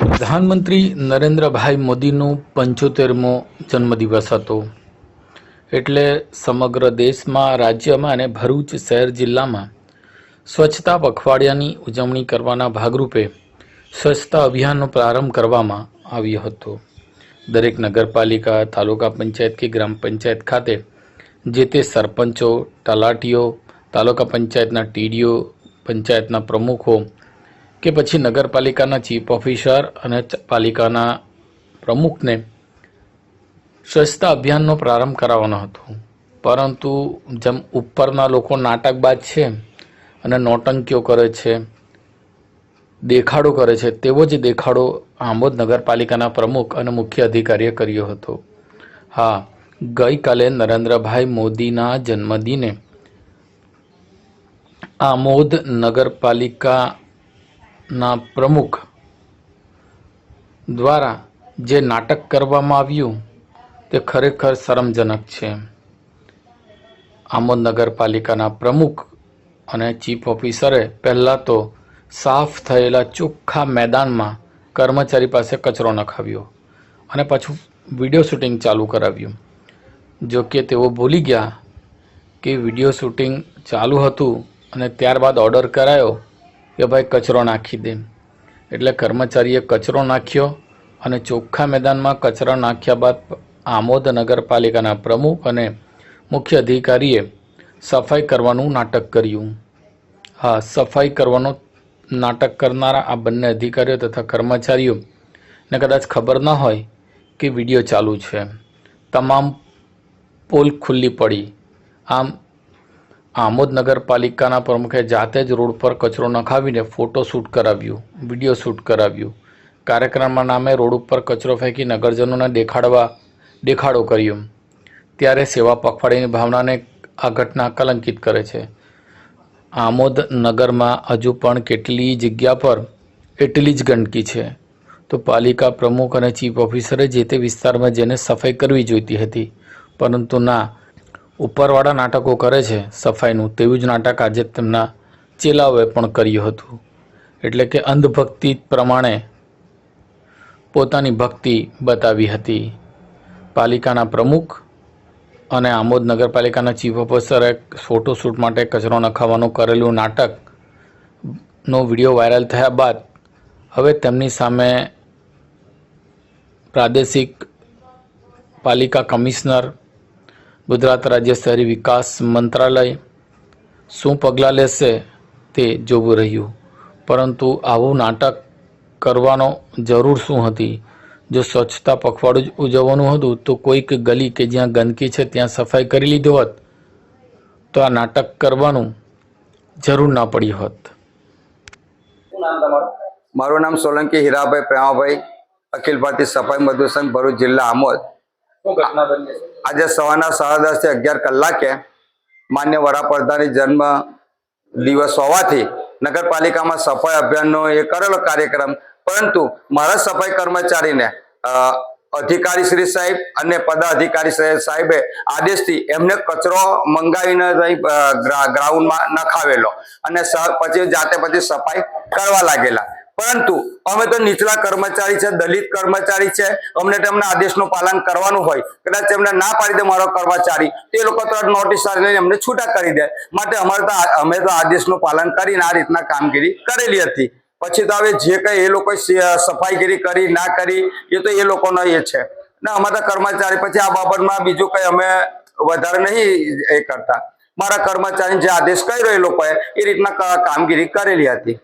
પ્રધાનમંત્રી નરેન્દ્રભાઈ મોદીનું પંચોતેરમો જન્મદિવસ હતો. એટલે સમગ્ર દેશમાં, રાજ્યમાં અને ભરૂચ શહેર જિલ્લામાં સ્વચ્છતા પખવાડિયાની ઉજવણી કરવાના ભાગરૂપે સ્વચ્છતા અભિયાનનો પ્રારંભ કરવામાં આવ્યો હતો. દરેક નગરપાલિકા, તાલુકા પંચાયત કે ગ્રામ પંચાયત ખાતે જે તે સરપંચો, તલાટીઓ, તાલુકા પંચાયતના ટીડીઓ, પંચાયતના પ્રમુખો કે પછી નગરપાલિકાના ચીફ ઓફિસર અને પાલિકાના પ્રમુખને સ્વચ્છતા અભિયાનનો પ્રારંભ કરાવવાનો હતો. પરંતુ જેમ ઉપરના લોકો નાટકબાજ છે અને નોટંકીઓ કરે છે, દેખાડો કરે છે, તેવો જ દેખાડો આમોદ નગરપાલિકાના પ્રમુખ અને મુખ્ય અધિકારીએ કર્યો હતો. હા, ગઈકાલે નરેન્દ્રભાઈ મોદીના જન્મદિને આમોદ નગરપાલિકાના પ્રમુખ દ્વારા જે નાટક કરવામાં આવ્યું, તે ખરેખર શરમજનક છે. આમોદ નગરપાલિકાના પ્રમુખ અને ચીફ ઓફિસરે પહેલાં તો સાફ થયેલા ચોખ્ખા મેદાનમાં કર્મચારી પાસે કચરો નખાવ્યો અને પાછું વીડિયો શૂટિંગ ચાલુ કરાવ્યું. જો કે તેઓ ભૂલી ગયા કે વીડિયો શૂટિંગ ચાલુ હતું અને ત્યારબાદ ઓર્ડર કરાયો કે ભાઈ કચરો નાખી દે. એટલે કર્મચારીએ કચરો નાખ્યો અને ચોખ્ખા મેદાનમાં કચરો નાખ્યા બાદ આમોદ નગરપાલિકાના પ્રમુખ અને મુખ્ય અધિકારીએ સફાઈ કરવાનું નાટક કર્યું. હા, સફાઈ કરવાનું નાટક કરનારા આ બંને અધિકારીઓ તથા કર્મચારીઓ, ને કદાચ ખબર ન હોય કે વીડિયો ચાલુ છે. તમામ પોલ ખુલ્લી પડી. આમ આમોદ નગરપાલિકાના પ્રમુખે જાતે જ રોડ પર કચરો નખાવીને ફોટો શૂટ કરાવ્યું, વીડિયો શૂટ કરાવ્યું. કાર્યક્રમના નામે રોડ ઉપર કચરો ફેંકી નગરજનોને દેખાડવા, દેખાડો કર્યો. ત્યારે સેવા પખવાડીની ભાવનાને આ ઘટના કલંકિત કરે છે. આમોદ નગરમાં હજુ પણ કેટલી જગ્યા પર એટલી જ ગંદકી છે. તો પાલિકા પ્રમુખ અને ચીફ ઓફિસરે જે તે વિસ્તારમાં જેને સફાઈ કરવી જોઈતી હતી. પરંતુ ના ઉપરવાળા નાટકો કરે છે સફાઈનું, તેવું જ નાટક આજે તેમના ચેલાઓએ પણ કર્યું હતું. એટલે કે અંધભક્તિ પ્રમાણે પોતાની ભક્તિ બતાવી હતી. પાલિકાના પ્રમુખ અને આમોદ નગરપાલિકાના ચીફ ઓફિસરે ફોટોશૂટ માટે કચરો નખાવવાનું કરેલું નાટકનો વીડિયો વાયરલ થયા બાદ હવે તેમની સામે પ્રાદેશિક પાલિકા કમિશનર ગુજરાત રાજ્ય શહેરી વિકાસ મંત્રાલય શું પગલાં લેશે તે જોવું રહ્યું. પરંતુ આવું નાટક કરવાનો જરૂર શું હતી? જો સ્વચ્છતા પખવાડું જ ઉજવવાનું હતું તો કોઈક ગલી કે જ્યાં ગંદકી છે ત્યાં સફાઈ કરી લીધો હોત તો આ નાટક કરવાનું જરૂર ના પડી હોત. શું નામ તમારું? મારું નામ સોલંકી હીરાભાઈ પ્રેમાભાઈ અખિલ ભારતીય સફાઈ સંઘ ભરૂચ જિલ્લા આમોદ. શું ઘટના બની છે? આજે સવારના સાડા દસથી અગિયાર કલાકે માન્ય વડાપ્રધાનની જન્મ દિવસ હોવાથી નગરપાલિકામાં સફાઈ અભિયાનનો એ કરેલો કાર્યક્રમ. પરંતુ મારા સફાઈ કર્મચારીને અધિકારી શ્રી સાહેબ અને પદાધિકારી સાહેબે આદેશથી એમને કચરો મંગાવીને ગ્રાઉન્ડમાં નખાવેલો. અને પછી જાતે પછી સફાઈ કરવા લાગેલા. પરંતુ અમે તો નીચલા કર્મચારી છે, દલિત કર્મચારી છે. અમને તેમના આદેશનું પાલન કરવાનું હોય. કદાચ એમને ના પાડી દે મારો કર્મચારી, તે લોકો તરત નોટિસ લઈને એમને છૂટા કરી દે. માટે અમારે તો અમે તો આદેશનું પાલન કરીને આ રીતના કામગીરી કરેલી હતી. પછી તો હવે જે કંઈ એ લોકો સફાઈગીરી કરી, ના કરી, એ તો એ લોકોનો એ છે. ને, અમારા કર્મચારી પછી આ બાબતમાં બીજું કંઈ અમે વધારે નહીં એ કરતા. મારા કર્મચારી જે આદેશ કર્યો એ લોકોએ, એ રીતના કામગીરી કરેલી હતી.